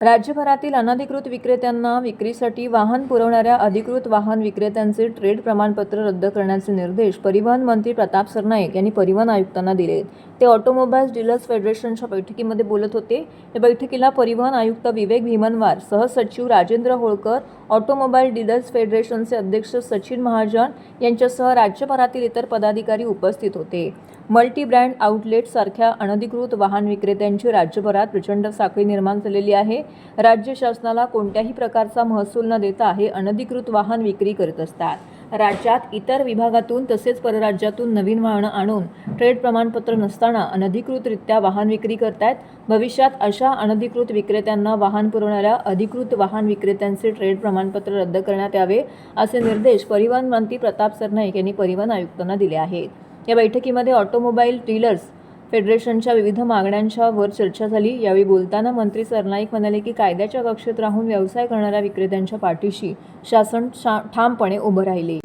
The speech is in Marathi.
राज्यभरातील अनधिकृत विक्रेत्यांना विक्रीसाठी वाहन पुरवणाऱ्या अधिकृत वाहन विक्रेत्यांचे ट्रेड प्रमाणपत्र रद्द करण्याचे निर्देश परिवहन मंत्री प्रताप सरनाईक यांनी परिवहन आयुक्तांना दिले. ते ऑटोमोबाईल्स डीलर्स फेडरेशनच्या बैठकीमध्ये बोलत होते. या बैठकीला परिवहन आयुक्त विवेक भीमनवार सहसचिव राजेंद्र होळकर ऑटोमोबाईल डीलर्स फेडरेशनचे अध्यक्ष सचिन महाजन यांच्यासह राज्यभरातील इतर पदाधिकारी उपस्थित होते. मल्टीब्रँड आउटलेटसारख्या अनधिकृत वाहन विक्रेत्यांची राज्यभरात प्रचंड साखळी निर्माण झालेली आहे. राज्य शासनाला कोणत्याही प्रकारचा महसूल न देता हे अनधिकृत वाहन विक्री करत असतात. राज्यात इतर विभागातून तसेच परराज्यातून नवीन वाहनं आणून ट्रेड प्रमाणपत्र नसताना अनधिकृतरित्या वाहन विक्री करतायत. भविष्यात अशा अनधिकृत विक्रेत्यांना वाहन पुरवणाऱ्या अधिकृत वाहन विक्रेत्यांचे ट्रेड प्रमाणपत्र रद्द करण्यात यावे असे निर्देश परिवहन मंत्री प्रताप सरनाईक यांनी परिवहन आयुक्तांना दिले आहेत. या बैठकीमध्ये ऑटोमोबाईल डीलर्स फेडरेशनच्या विविध मागण्यांच्यावर चर्चा झाली. यावेळी बोलताना मंत्री सरनाईक म्हणाले की कायद्याच्या कक्षेत राहून व्यवसाय करणाऱ्या विक्रेत्यांच्या पाठीशी शासन शा ठामपणे उभं राहिले.